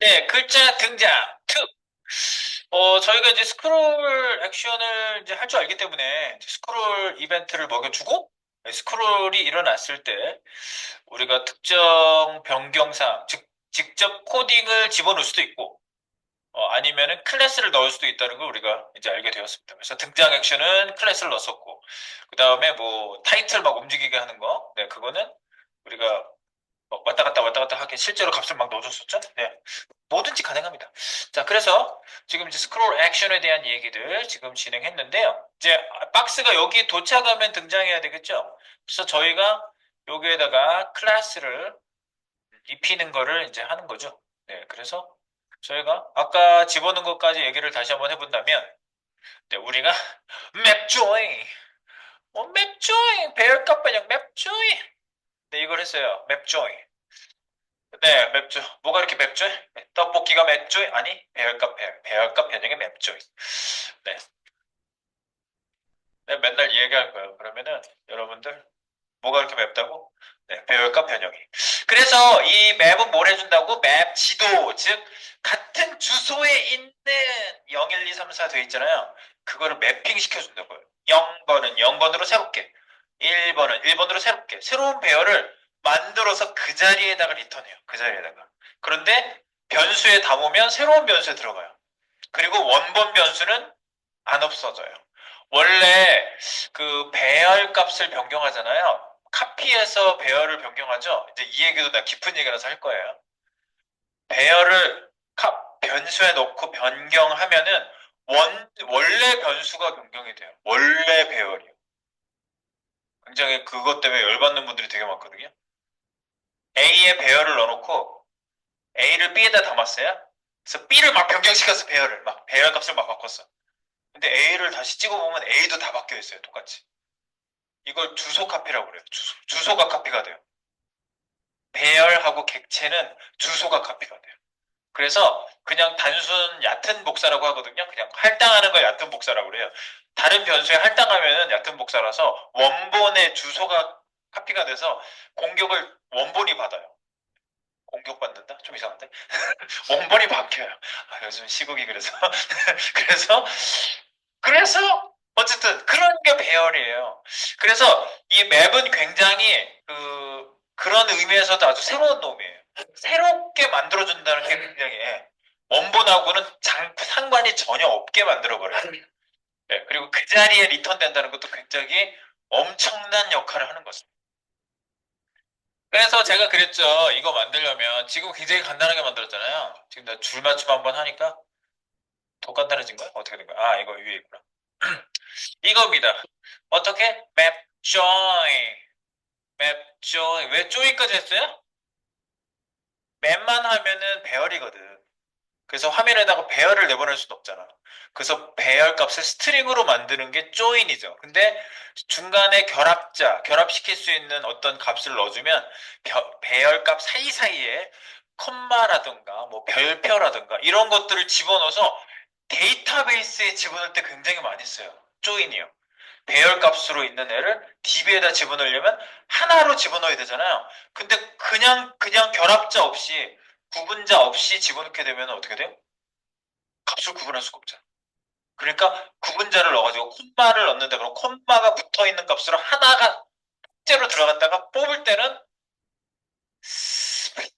네, 글자 등장. 특. 어, 저희가 이제 스크롤 액션을 이제 할 줄 알기 때문에 스크롤 이벤트를 먹여주고 네, 스크롤이 일어났을 때 우리가 특정 변경사항, 즉, 직접 코딩을 집어넣을 수도 있고 어, 아니면은 클래스를 넣을 수도 있다는 걸 우리가 이제 알게 되었습니다. 그래서 등장 액션은 클래스를 넣었었고 그 다음에 뭐 타이틀 막 움직이게 하는 거, 네, 그거는 우리가 뭐 왔다 갔다 왔다 갔다 하게 실제로 값을 막 넣어줬었죠. 네, 뭐든지 가능합니다. 자, 그래서 지금 이제 스크롤 액션에 대한 얘기들 지금 진행했는데요. 이제 박스가 여기 도착하면 등장해야 되겠죠. 그래서 저희가 여기에다가 클래스를 입히는 거를 이제 하는 거죠. 네, 그래서 저희가 아까 집어넣은 것까지 얘기를 다시 한번 해본다면, 네, 우리가 맵조잉, 어, 맵조잉, 배열값 반영 맵조잉, 네, 이걸 했어요. 맵조잉. 네, 맵죠. 뭐가 이렇게 맵죠? 떡볶이가 맵죠? 아니, 배열값, 배, 배열값 변형이 맵죠. 네. 네, 맨날 이 얘기할 거예요. 그러면은 여러분들 뭐가 이렇게 맵다고? 네, 배열값 변형이. 그래서 이 맵은 뭘 해준다고? 맵 지도, 즉 같은 주소에 있는 0, 1, 2, 3, 4 되어 있잖아요. 그거를 매핑 시켜준다고요. 0번은 0번으로 새롭게, 1번은 1번으로 새롭게, 새로운 배열을 만들어서 그 자리에다가 리턴해요. 그 자리에다가. 그런데 변수에 담으면 새로운 변수에 들어가요. 그리고 원본 변수는 안 없어져요. 원래 그 배열 값을 변경하잖아요. 카피해서 배열을 변경하죠. 이제 이 얘기도 나 깊은 얘기라서 할 거예요. 배열을 카, 변수에 넣고 변경하면은 원, 원래 변수가 변경이 돼요. 원래 배열이요. 굉장히 그것 때문에 열받는 분들이 되게 많거든요. A에 배열을 넣어놓고 A를 B에다 담았어요. 그래서 B를 막 변경시켜서 배열을 막 배열 값을 막 바꿨어. 근데 A를 다시 찍어보면 A도 다 바뀌어 있어요. 똑같이. 이걸 주소 카피라고 그래요. 주소, 주소 가 카피가 돼요. 배열하고 객체는 주소가 카피가 돼요. 그래서 그냥 단순 얕은 복사라고 하거든요. 그냥 할당하는 걸 얕은 복사라고 그래요. 다른 변수에 할당하면 얕은 복사라서 원본의 주소가 카피가 돼서 공격을 원본이 받아요. 공격받는다? 좀 이상한데? 원본이 바뀌어요. 아, 요즘 시국이 그래서. 그래서, 그래서, 어쨌든, 그런 게 배열이에요. 그래서, 이 맵은 굉장히, 그, 그런 의미에서도 아주 새로운 놈이에요. 새롭게 만들어준다는 게 굉장히, 예. 원본하고는 장, 상관이 전혀 없게 만들어버려요. 네, 그리고 그 자리에 리턴된다는 것도 굉장히 엄청난 역할을 하는 것입니다. 그래서 제가 그랬죠. 이거 만들려면 지금 굉장히 간단하게 만들었잖아요. 지금 나 줄 맞춤 한번 하니까 더 간단해진 거야? 어떻게 된 거야? 아, 이거 위에 있구나. 이겁니다. 어떻게? 맵 join. 맵 join. 왜 join까지 했어요? 맵만 하면은 배열이거든. 그래서 화면에다가 배열을 내보낼 수는 없잖아. 그래서 배열 값을 스트링으로 만드는 게 join이죠. 근데 중간에 결합자, 결합시킬 수 있는 어떤 값을 넣어주면 배열 값 사이사이에 컴마라든가 뭐 별표라든가 이런 것들을 집어넣어서 데이터베이스에 집어넣을 때 굉장히 많이 써요. join이요. 배열 값으로 있는 애를 DB에다 집어넣으려면 하나로 집어넣어야 되잖아요. 근데 그냥 그냥 결합자 없이 구분자 없이 집어넣게 되면 어떻게 돼요? 값을 구분할 수가 없잖아. 그러니까 구분자를 넣어가지고 콤마를 넣는다. 그럼 콤마가 붙어있는 값으로 하나가 통째로 들어갔다가 뽑을 때는 스플릿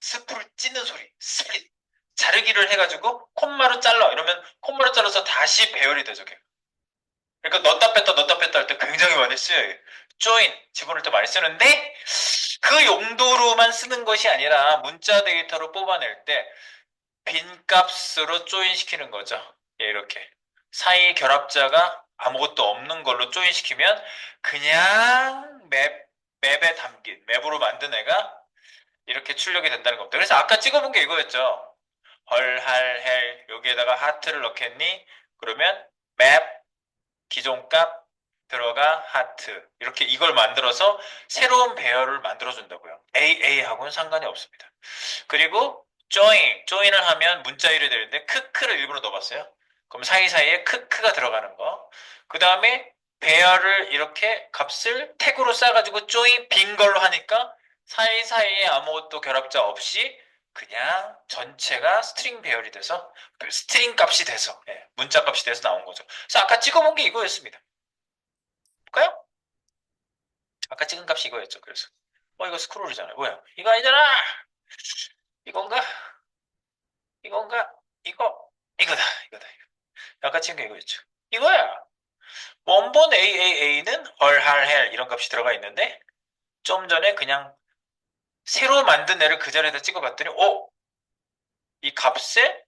스프를 찢는 소리 스플릿. 자르기를 해가지고 콤마로 잘라. 이러면 콤마로 잘라서 다시 배열이 되죠 그러니까 넣었다 뺐다 넣었다 뺐다 할 때 굉장히 많이 쓰여요 join 집어넣을 때 많이 쓰는데 그 용도로만 쓰는 것이 아니라 문자 데이터로 뽑아낼 때 빈값으로 조인 시키는 거죠. 예, 이렇게 사이 결합자가 아무것도 없는 걸로 조인 시키면 그냥 맵, 맵에 담긴 맵으로 만든 애가 이렇게 출력이 된다는 겁니다. 그래서 아까 찍어본 게 이거였죠. 헐, 할, 헬 여기에다가 하트를 넣겠니? 그러면 맵 기존 값 들어가 하트 이렇게 이걸 만들어서 새로운 배열을 만들어 준다고요. AA하고는 상관이 없습니다. 그리고 join, join을 하면 문자 일이 되는데 크크를 일부러 넣어봤어요. 그럼 사이사이에 크크가 들어가는 거. 그 다음에 배열을 이렇게 값을 태그로 쌓아가지고 join 빈 걸로 하니까 사이사이에 아무것도 결합자 없이 그냥 전체가 스트링 배열이 돼서 그 스트링 값이 돼서 예, 문자 값이 돼서 나온 거죠. 그래서 아까 찍어본 게 이거였습니다. 볼까요? 아까 찍은 값이 이거였죠. 그래서 어 이거 스크롤이잖아요. 뭐야? 이거 아니잖아. 이건가? 이건가? 이거 이거다. 이거다. 이거. 아까 찍은 게 이거였죠. 이거야. 원본 AAA는 헐할헬 이런 값이 들어가 있는데 좀 전에 그냥 새로 만든 애를 그 자리에다 찍어봤더니 오! 이 값에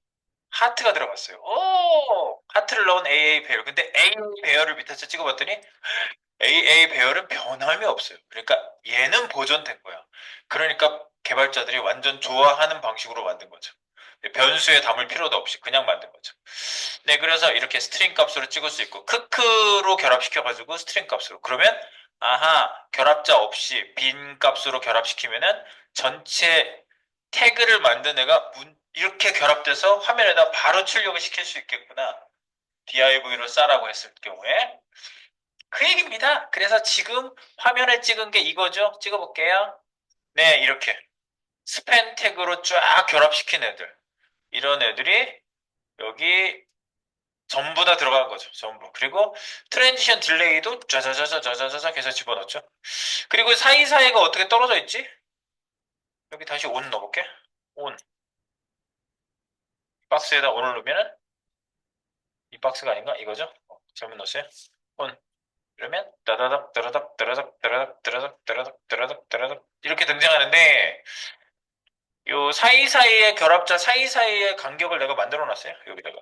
하트가 들어갔어요. 오! 하트를 넣은 AA 배열. 근데 AA 배열을 밑에서 찍어봤더니 AA 배열은 변함이 없어요. 그러니까 얘는 보존된 거야. 그러니까 개발자들이 완전 좋아하는 방식으로 만든 거죠. 변수에 담을 필요도 없이 그냥 만든 거죠. 네, 그래서 이렇게 스트링 값으로 찍을 수 있고 크크로 결합시켜가지고 스트링 값으로. 그러면 아하 결합자 없이 빈 값으로 결합시키면은 전체 태그를 만든 애가 문- 이렇게 결합돼서 화면에다 바로 출력을 시킬 수 있겠구나. div로 싸라고 했을 경우에 그 얘기입니다. 그래서 지금 화면에 찍은 게 이거죠. 찍어볼게요. 네, 이렇게 스팬 태그로 쫙 결합시킨 애들. 이런 애들이 여기 전부 다 들어간 거죠. 전부. 그리고 트랜지션 딜레이도 짜자자자자자자 해서 집어넣죠. 그리고 사이사이가 어떻게 떨어져 있지? 여기 다시 온 넣어볼게. 온. 박스에다 온을 넣으면은 이 박스가 아닌가? 이거죠? 어, 잘못 넣었어요. 온. 그러면 따다닥 따다닥 따다닥 따다닥 따다닥 따다닥 따다닥 따다닥 이렇게 등장하는데 요 사이사이의 결합자 사이사이의 간격을 내가 만들어 놨어요. 여기다가.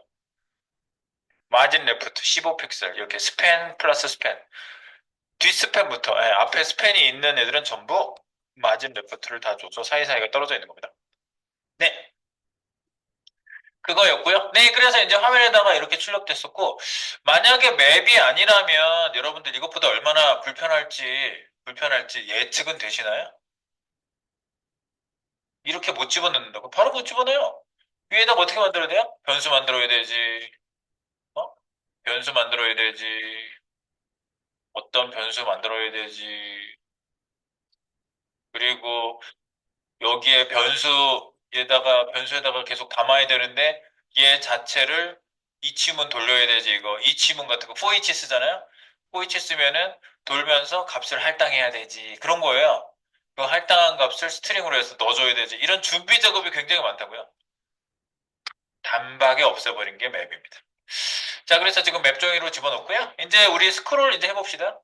마진 레프트 15픽셀 이렇게 스팬 플러스 스팬 뒷스팬부터 예, 앞에 스팬이 있는 애들은 전부 마진 레프트를 다 줘서 사이사이가 떨어져 있는 겁니다. 네. 그거였고요. 네, 그래서 이제 화면에다가 이렇게 출력됐었고 만약에 맵이 아니라면 여러분들 이것보다 얼마나 불편할지 불편할지 예측은 되시나요? 이렇게 못 집어넣는다고? 바로 못 집어넣어요. 위에다가 어떻게 만들어야 돼요? 변수 만들어야 되지. 어? 변수 만들어야 되지. 어떤 변수 만들어야 되지. 그리고 여기에 변수 에다가 변수에다가 계속 담아야 되는데 얘 자체를 이치문 돌려야 되지 이거 이치문 같은 거 for each 쓰잖아요. for each 쓰면은 돌면서 값을 할당해야 되지 그런 거예요. 그 할당한 값을 스트링으로 해서 넣어줘야 되지 이런 준비 작업이 굉장히 많다고요. 단박에 없애버린 게 맵입니다. 자, 그래서 지금 맵 종이로 집어넣고요. 이제 우리 스크롤 이제 해봅시다.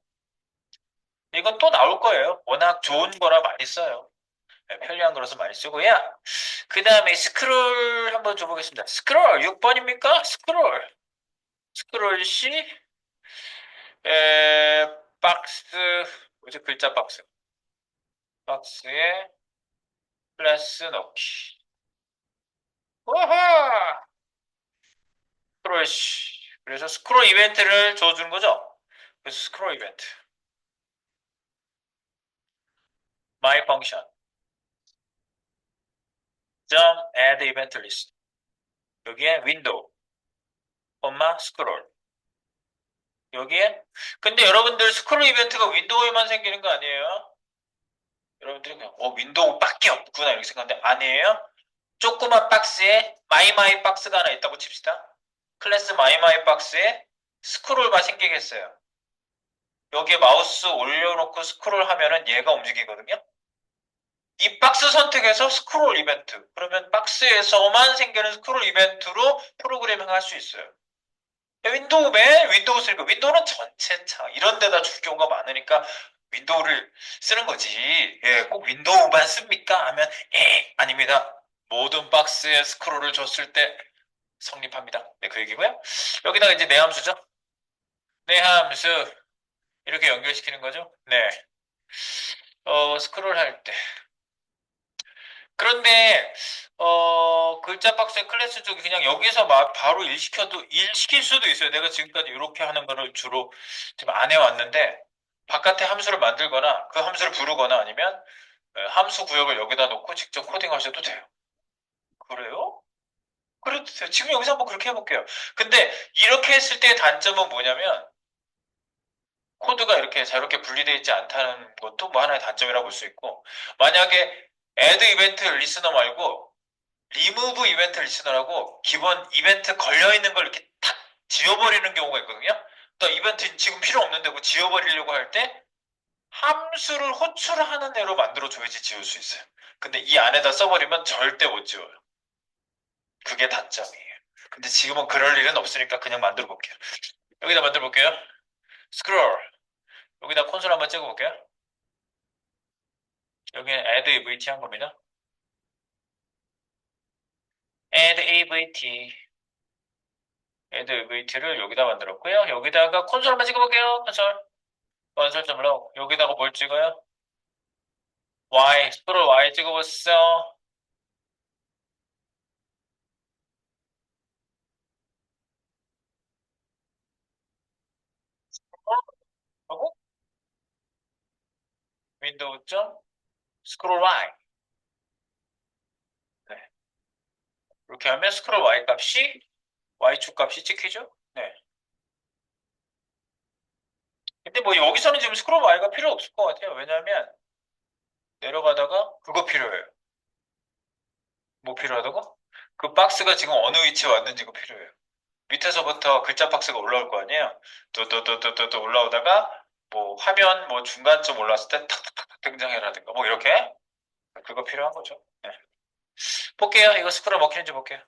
이건 또 나올 거예요. 워낙 좋은 거라 많이 써요. 네, 편리한 거라서 많이 쓰고요. 그 다음에 스크롤 한번 줘보겠습니다. 스크롤 6번입니까? 스크롤. 스크롤 C. 에, 박스, 뭐지? 글자 박스. 박스에 플러스 넣기. 우와! 스크롤 C. 그래서 스크롤 이벤트를 줘주는 거죠? 그래서 스크롤 이벤트. my function. 점 add event list. 여기에 윈도우, 콤마 스크롤. 여기에 근데 여러분들 스크롤 이벤트가 윈도우에만 생기는 거 아니에요? 여러분들이 그냥 어 윈도우밖에 없구나 이렇게 생각하는데 아니에요? 조그만 박스에 마이마이 박스가 하나 있다고 칩시다. 클래스 마이마이 박스에 스크롤만 생기겠어요. 여기에 마우스 올려놓고 스크롤 하면은 얘가 움직이거든요. 이 박스 선택해서 스크롤 이벤트. 그러면 박스에서만 생기는 스크롤 이벤트로 프로그래밍 할 수 있어요. 윈도우 맨 윈도우 쓰니까 윈도우는 전체 창 이런 데다 줄 경우가 많으니까 윈도우를 쓰는 거지. 예, 꼭 윈도우만 씁니까? 하면 에 아닙니다. 모든 박스에 스크롤을 줬을 때 성립합니다. 네, 그 얘기고요. 여기다가 이제 내함수죠. 내함수 이렇게 연결시키는 거죠. 네. 어, 스크롤 할 때. 그런데 어, 글자 박스의 클래스 쪽이 그냥 여기서 막 바로 일 시켜도 일 시킬 수도 있어요. 내가 지금까지 이렇게 하는 거를 주로 지금 안 해왔는데 바깥에 함수를 만들거나 그 함수를 부르거나 아니면 에, 함수 구역을 여기다 놓고 직접 코딩하셔도 돼요. 그래요? 그래도 돼요. 지금 여기서 한번 그렇게 해볼게요. 근데 이렇게 했을 때의 단점은 뭐냐면 코드가 이렇게 자유롭게 분리되어 있지 않다는 것도 뭐 하나의 단점이라고 볼 수 있고 만약에 add 이벤트 리스너 말고 리무브 이벤트 리스너라고 기본 이벤트 걸려있는 걸 이렇게 탁 지워버리는 경우가 있거든요. 또 이벤트 지금 필요 없는데 그 지워버리려고 할 때 함수를 호출하는 애로 만들어줘야지 지울 수 있어요. 근데 이 안에다 써버리면 절대 못 지워요. 그게 단점이에요. 근데 지금은 그럴 일은 없으니까 그냥 만들어 볼게요. 여기다 만들어 볼게요. 스크롤. 여기다 콘솔 한번 찍어 볼게요. 여기 add avt 한 겁니다. add avt. add avt를 여기다 만들었고요. 여기다가 콘솔 한번 찍어 볼게요. 콘솔. 콘솔 좀 로. 여기다가 뭘 찍어요? y. 스크롤 y 찍어 보세요. 하고 윈도우 점 스크롤 y 네. 이렇게 하면 스크롤 y 값이 y축 값이 찍히죠? 네. 근데 뭐 여기서는 지금 스크롤 y가 필요 없을 것 같아요. 왜냐하면 내려가다가 그거 필요해요. 뭐 필요하다고? 그 박스가 지금 어느 위치에 왔는지가 필요해요. 밑에서부터 글자 박스가 올라올 거 아니에요? 또또또또또 올라오다가 뭐 화면 뭐 중간쯤 올라왔을 때 탁탁탁 등장해라든가 뭐 이렇게 그거 필요한 거죠. 네. 볼게요. 이거 스크롤 먹히는지 볼게요.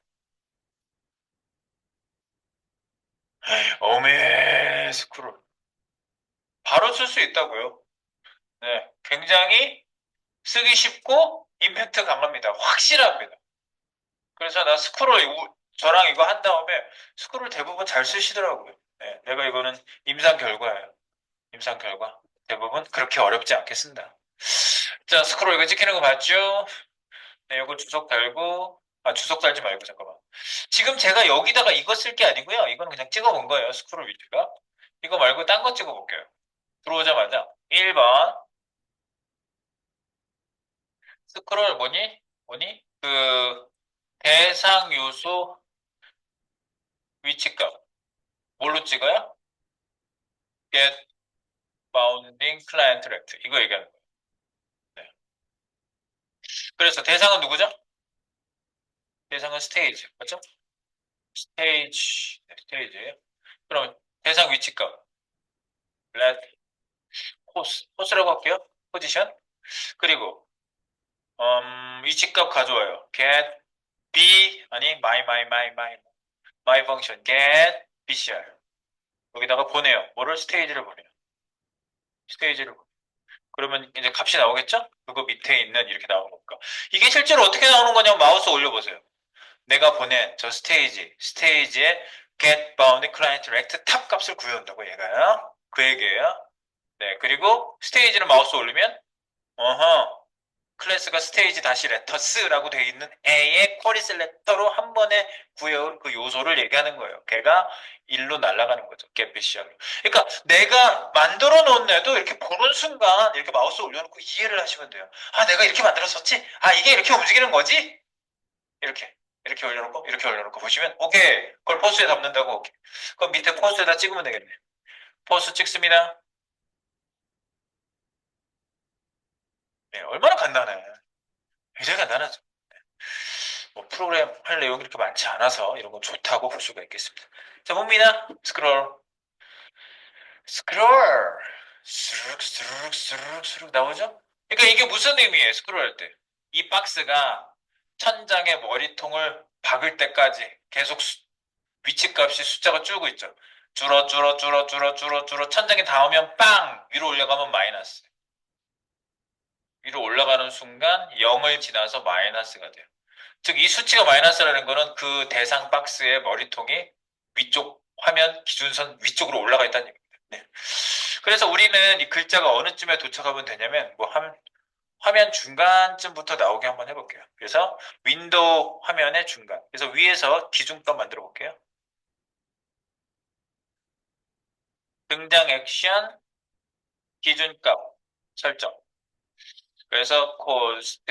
어메 스크롤 바로 쓸 수 있다고요. 네, 굉장히 쓰기 쉽고 임팩트 강합니다. 확실합니다. 그래서 나 스크롤 우- 저랑 이거 한 다음에 스크롤 대부분 잘 쓰시더라고요. 네, 내가 이거는 임상 결과예요. 임상 결과. 대부분 그렇게 어렵지 않게 쓴다. 자, 스크롤 이거 찍히는 거 봤죠? 네, 이거 주석 달고, 아, 주석 달지 말고, 잠깐만. 지금 제가 여기다가 이거 쓸 게 아니고요. 이거는 그냥 찍어본 거예요. 스크롤 위치가. 이거 말고 딴 거 찍어볼게요. 들어오자마자 1번 스크롤 뭐니? 뭐니? 그 대상 요소 위치값 뭘로 찍어요? get bounding client rect 이거 얘기하는 거예요. 네. 그래서 대상은 누구죠? 대상은 스테이지 맞죠? 스테이지 네, 스테이지 그럼 대상 위치값 let 코스 코스라고 할게요. 포지션 그리고 음, 위치값 가져와요. get b 아니 my my my my my function get bcr 여기다가 보내요. 뭐를 스테이지를 보내요. 스테이지를. 그러면 이제 값이 나오겠죠? 그거 밑에 있는 이렇게 나오는 거니까 이게 실제로 어떻게 나오는 거냐면 마우스 올려보세요. 내가 보낸 저 스테이지 스테이지에 get bound client rect 탑 값을 구해온다고 얘가요. 그 얘기예요. 네 그리고 스테이지를 마우스 올리면 어허 클래스가 스테이지 다시 레터스라고 되어 있는 A의 쿼리 셀렉터로 한 번에 구해온 그 요소를 얘기하는 거예요. 걔가 일로 날아가는 거죠. 겟비시알로. 그러니까 내가 만들어 놓은 애도 이렇게 보는 순간 이렇게 마우스 올려놓고 이해를 하시면 돼요. 아, 내가 이렇게 만들었었지? 아, 이게 이렇게 움직이는 거지? 이렇게. 이렇게 올려놓고, 이렇게 올려놓고 보시면, 오케이. 그걸 포스에 담는다고, 오케이. 그럼 밑에 포스에다 찍으면 되겠네. 포스 찍습니다. 네, 얼마나 간단해. 굉장히 간단하죠. 네. 뭐 프로그램 할 내용이 이렇게 많지 않아서 이런 건 좋다고 볼 수가 있겠습니다. 자, 봅니다. 스크롤. 스크롤. 스르륵, 스르륵, 스르륵, 스르륵 나오죠? 그러니까 이게 무슨 의미예요, 스크롤 할 때? 이 박스가 천장에 머리통을 박을 때까지 계속 수- 위치 값이 숫자가 줄고 있죠. 줄어, 줄어, 줄어, 줄어, 줄어, 줄어. 천장에 닿으면 빵! 위로 올라가면 마이너스. 위로 올라가는 순간 0을 지나서 마이너스가 돼요. 즉, 이 수치가 마이너스라는 거는 그 대상 박스의 머리통이 위쪽 화면 기준선 위쪽으로 올라가 있다는 얘기입니다. 네. 그래서 우리는 이 글자가 어느 쯤에 도착하면 되냐면, 뭐, 한, 화면 중간쯤부터 나오게 한번 해볼게요. 그래서 윈도우 화면의 중간. 그래서 위에서 기준값 만들어 볼게요. 등장 액션, 기준값 설정. 그래서 코스트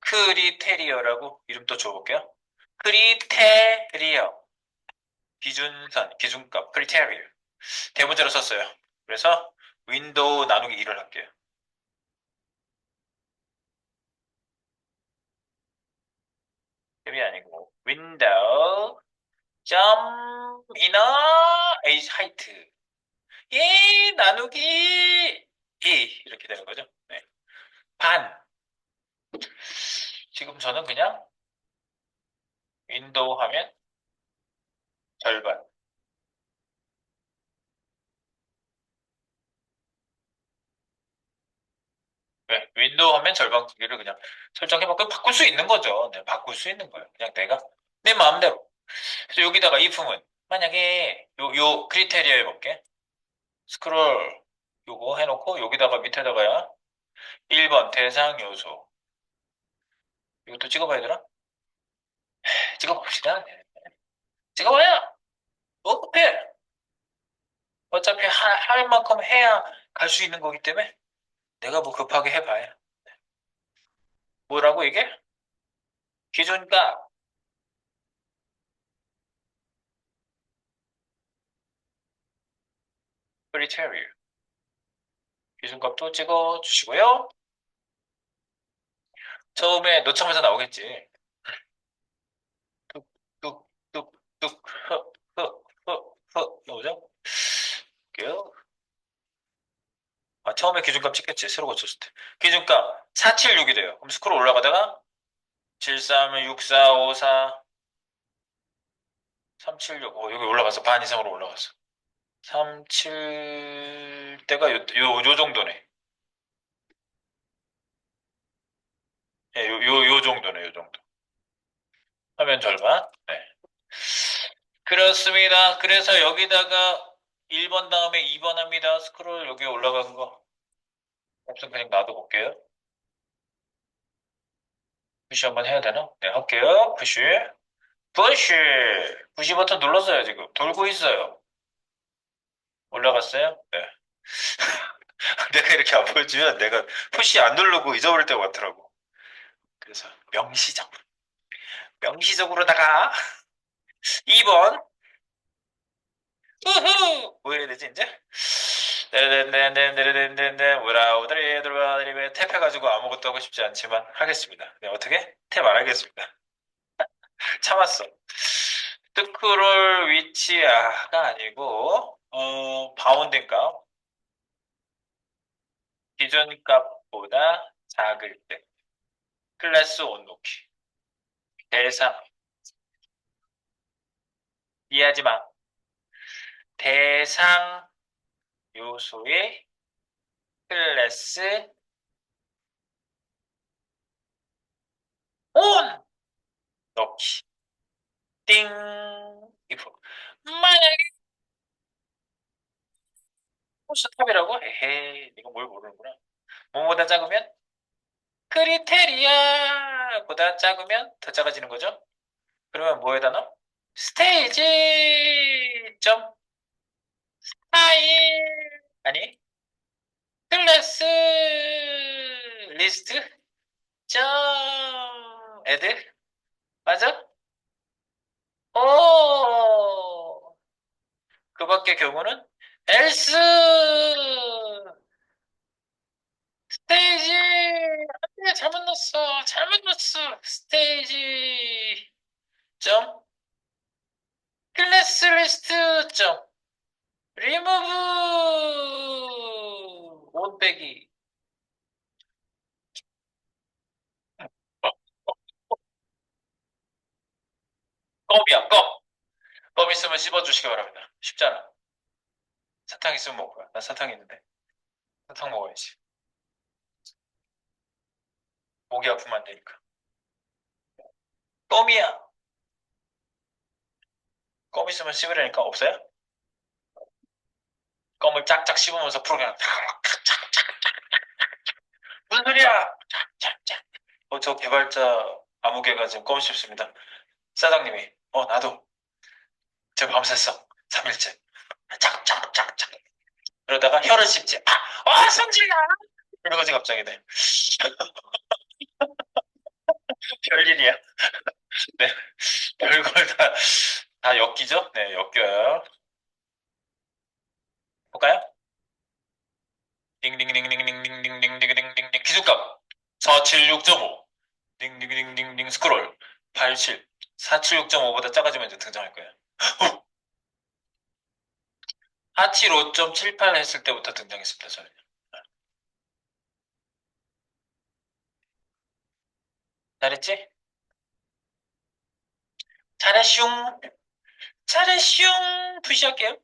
크리테리어라고 이름 또 줘볼게요. 크리테리어 기준선 기준값 크리테리어 대문자로 썼어요. 그래서 윈도우 나누기 2를 할게요. 탭이 아니고 윈도우 점 이너 에이지 하이트 이 나누기 이 이렇게 되는 거죠. 네. 반 지금 저는 그냥 윈도우 하면 절반 네, 윈도우 하면 절반 크기를 그냥 설정해봤고 바꿀 수 있는 거죠. 네, 바꿀 수 있는 거예요. 그냥 내가 내 마음대로. 그래서 여기다가 if은 만약에 요, 요 크리테리아 해볼게. 스크롤 요거 해놓고 여기다가 밑에다가야 1번 대상 요소 이것도 찍어봐야 되나? 찍어봅시다. 네. 찍어봐요. 뭐 급해. 어차피 하- 할 만큼 해야 갈 수 있는 거기 때문에 내가 뭐 급하게 해봐야. 뭐라고 이게? 기준값 criteria 기준값도 찍어 주시고요. 처음에 노참에서 나오겠지. 뚝뚝뚝뚝 나오죠? 볼게요. 아, 처음에 기준값 찍겠지. 새로 고쳤을 때. 기준값 476이 돼요. 그럼 스크롤 올라가다가 73, 64, 54, 376. 어, 여기 올라갔어. 반 이상으로 올라갔어. 37대가 요, 요, 요 정도네. 예, 요, 요, 요 정도네, 요 정도. 화면 절반. 네. 그렇습니다. 그래서 여기다가 1번 다음에 2번 합니다. 스크롤 여기 올라간 거. 없으면 그냥 놔둬볼게요. 푸시 한번 해야 되나? 네, 할게요. 푸시. 푸시! 푸시 버튼 눌렀어요, 지금. 돌고 있어요. 올라갔어요? 네. 내가 이렇게 안 보여주면 내가 푸시 안 누르고 잊어버릴 때가 많더라고. 그래서 명시적. 명시적으로다가 2번. 우후! 뭐 해야 되지, 이제? 네네네네네네네 뭐라우드리 들어가드리면 탭해가지고 아무것도 하고 싶지 않지만 하겠습니다. 네, 어떻게? 탭 안 하겠습니다. 참았어. 스크롤 위치아가 아니고 어, 바운딩 값 기존 값보다 작을 때 클래스 온 놓기. 대상 이해하지 마. 대상 요소의 클래스 온 넣기. 띵. if 만약에 포스탑이라고? 에헤이 네가 뭘 모르는구나. 뭐보다 작으면? 크리테리아보다 작으면 더 작아지는 거죠? 그러면 뭐에다 넣어? 스테이지! 점! 스타일! 아니 클래스! 리스트? 점! 애들 맞아? 오! 그 밖의 경우는 else 스테이지 안돼 잘못 넣었어 잘못 넣었어 스테이지 점 클래스 리스트 점 리무브 옷 빼기 껌이야 껌. 껌 있으면 씹어주시기 바랍니다. 쉽잖아. 사탕 있으면 거야. 나 사탕 있는데. 사탕 먹어야지. 목이 아프면 안 되니까. 껌이야. 껌 있으면 씹으려니까 없어요? 껌을 짝짝 씹으면서 프로그램 무슨 소리야? 짝짝짝. 어, 저 개발자 아무개가 지금 껌 씹습니다. 사장님이 어 나도 저 밤샜어 3일째 짝짝짝짝 그러다가 혀를 씹지 아, 아 성질나 이런 거지 갑자기 네 별일이야 네 별걸 다, 다 엮이죠 네 엮여요 볼까요 딩딩딩딩딩딩딩딩딩딩딩딩 기준값 476.5 딩딩딩딩딩 스크롤 87. 476.5보다 작아지면 이제 등장할 거예요. 하칠 5.78 했을 때부터 등장했습니다, 저는. 잘했지? 잘했슝. 잘했슝. 푸시할게요.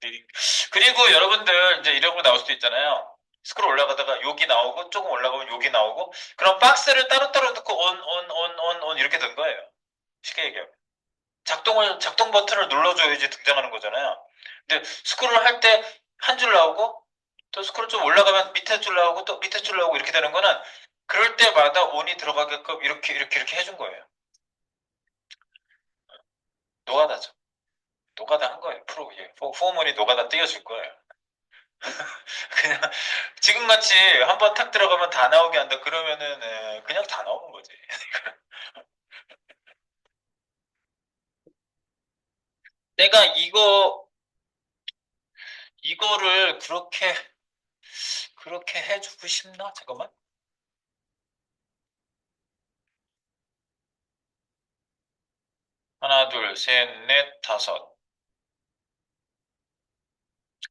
리링. 그리고 여러분들 이제 이런 거 나올 수도 있잖아요. 스크롤 올라가다가 여기 나오고 조금 올라가면 여기 나오고 그럼 박스를 따로따로 넣고 온, 온, 온, 온, 온 이렇게 된 거예요. 쉽게 얘기하면. 작동을, 작동 버튼을 눌러줘야지 등장하는 거잖아요. 근데 스크롤 할 때 한 줄 나오고 또 스크롤 좀 올라가면 밑에 줄 나오고 또 밑에 줄 나오고 이렇게 되는 거는 그럴 때마다 온이 들어가게끔 이렇게 이렇게 이렇게 해준 거예요. 노가다죠. 노가다 한 거예요. 프로 예. 후어머니 노가다 띄워줄 거예요. 그냥 지금 같이 한 번 탁 들어가면 다 나오게 한다 그러면은 예, 그냥 다 나오는 거지. 내가 이거 이거를 그렇게 그렇게 해주고 싶나? 잠깐만. 하나, 둘, 셋, 넷, 다섯.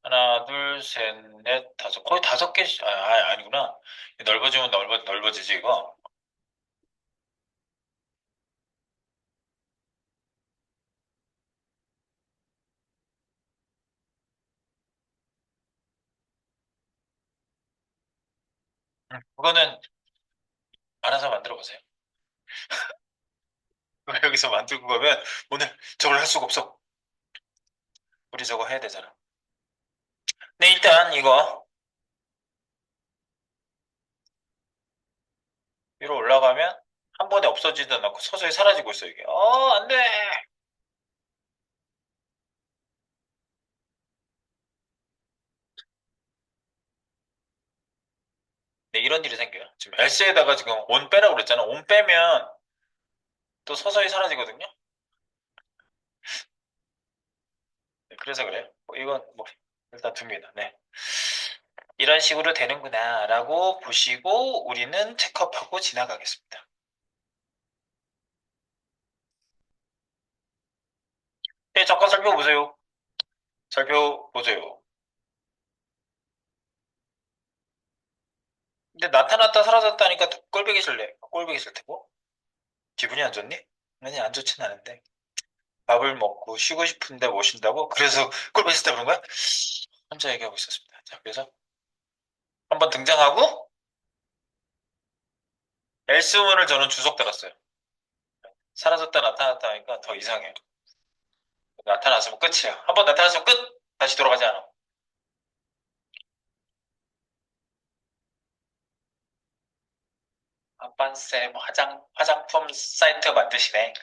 하나, 둘, 셋, 넷, 다섯. 거의 다섯 개, 아, 아, 아니구나. 넓어지면 넓어, 넓어지지, 이거. 그거는 알아서 만들어 보세요. 여기서 만들고 가면 오늘 저걸 할 수가 없어. 우리 저거 해야 되잖아. 네, 일단 이거 위로 올라가면 한 번에 없어지도 않고 서서히 사라지고 있어, 이게. 어, 안 돼! 이런 일이 생겨요. 지금 S에다가 지금 온 빼라고 그랬잖아. 온 빼면 또 서서히 사라지거든요. 네, 그래서 그래요. 뭐 이건 뭐 일단 둡니다. 네. 이런 식으로 되는구나 라고 보시고 우리는 체크업하고 지나가겠습니다. 네, 잠깐 살펴보세요. 살펴보세요. 근데 나타났다 사라졌다니까 꼴보기 싫래. 꼴보기 싫다고? 기분이 안 좋니? 아니, 안 좋진 않은데. 밥을 먹고 쉬고 싶은데 못 쉰다고? 그래서 꼴보기 싫다 그런 거야? 혼자 얘기하고 있었습니다. 자, 그래서 한번 등장하고 엘스문을 저는 주석 달았어요. 사라졌다 나타났다 하니까 더 이상해요. 나타났으면 끝이야. 한번 나타났으면 끝! 다시 돌아가지 않아. 아빤쌤 화장, 화장품 사이트 만드시네.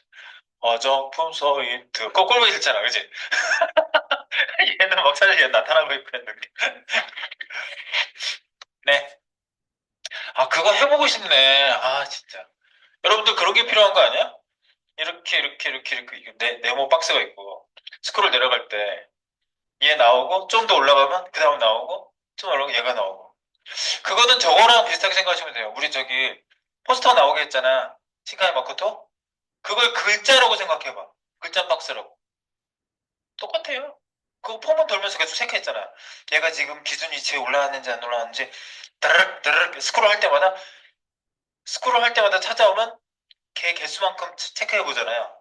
화장품 사이트. 꼴보기 싫잖아, 그지? 얘는 막 사실 얘 나타나고 있고 했는데. 네. 아, 그거 해보고 싶네. 아, 진짜. 여러분들 그런 게 필요한 거 아니야? 이렇게, 이렇게, 이렇게, 이렇게, 네, 네모 박스가 있고, 스크롤 내려갈 때, 얘 나오고, 좀 더 올라가면, 그 다음 나오고, 좀 올라가면 얘가 나오고. 그거는 저거랑 비슷하게 생각하시면 돼요. 우리 저기, 포스터 나오게 했잖아. 시카이 마코토? 그걸 글자라고 생각해봐. 글자 박스라고. 똑같아요. 그거 폼만 돌면서 계속 체크했잖아. 얘가 지금 기준 위치에 올라왔는지 안 올라왔는지, 따르륵, 따르륵, 스크롤 할 때마다, 스크롤 할 때마다 찾아오면, 걔 개수만큼 체크해 보잖아요.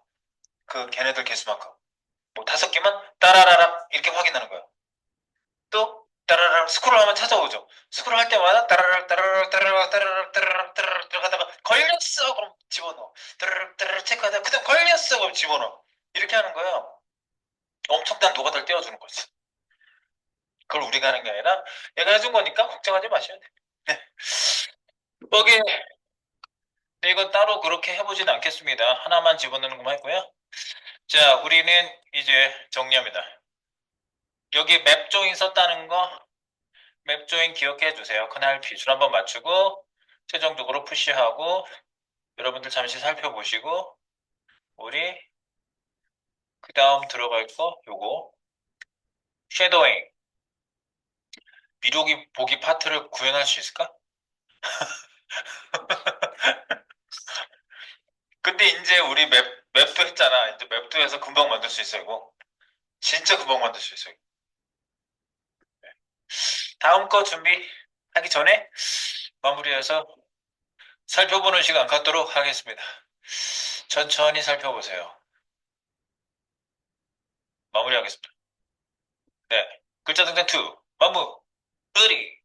그 걔네들 개수만큼. 뭐 다섯 개만 따라라락 이렇게 확인하는 거야. 또 따라라락 스크롤 하면 찾아오죠. 스크롤 할 때마다 따라락 따라락 따라락 따라락 따라락 따라락 들어가다가 걸렸어 그럼 집어넣어. 따라락 따라락 체크하다가 그다음 걸렸어 그럼 집어넣어. 이렇게 하는 거예요. 엄청난 노가다를 떼어주는 거지. 그걸 우리가 하는 게 아니라 얘가 해준 거니까 걱정하지 마셔야 돼. 네. 여기 네, 이건 따로 그렇게 해보진 않겠습니다. 하나만 집어넣는 것만 했고요. 자, 우리는 이제 정리합니다. 여기 맵 조인 썼다는 거, 맵 조인 기억해 주세요. 그날 비술 한번 맞추고, 최종적으로 푸시하고, 여러분들 잠시 살펴보시고, 우리, 그 다음 들어갈 거, 요거, 쉐도잉. 미루기 보기 파트를 구현할 수 있을까? 근데 이제 우리 맵, 맵도 했잖아. 이제 맵도 해서 금방 만들 수 있어, 이거. 진짜 금방 만들 수 있어. 네. 다음 거 준비하기 전에 마무리해서 살펴보는 시간 갖도록 하겠습니다. 천천히 살펴보세요. 마무리하겠습니다. 네. 글자 등장 2. 마무. 3.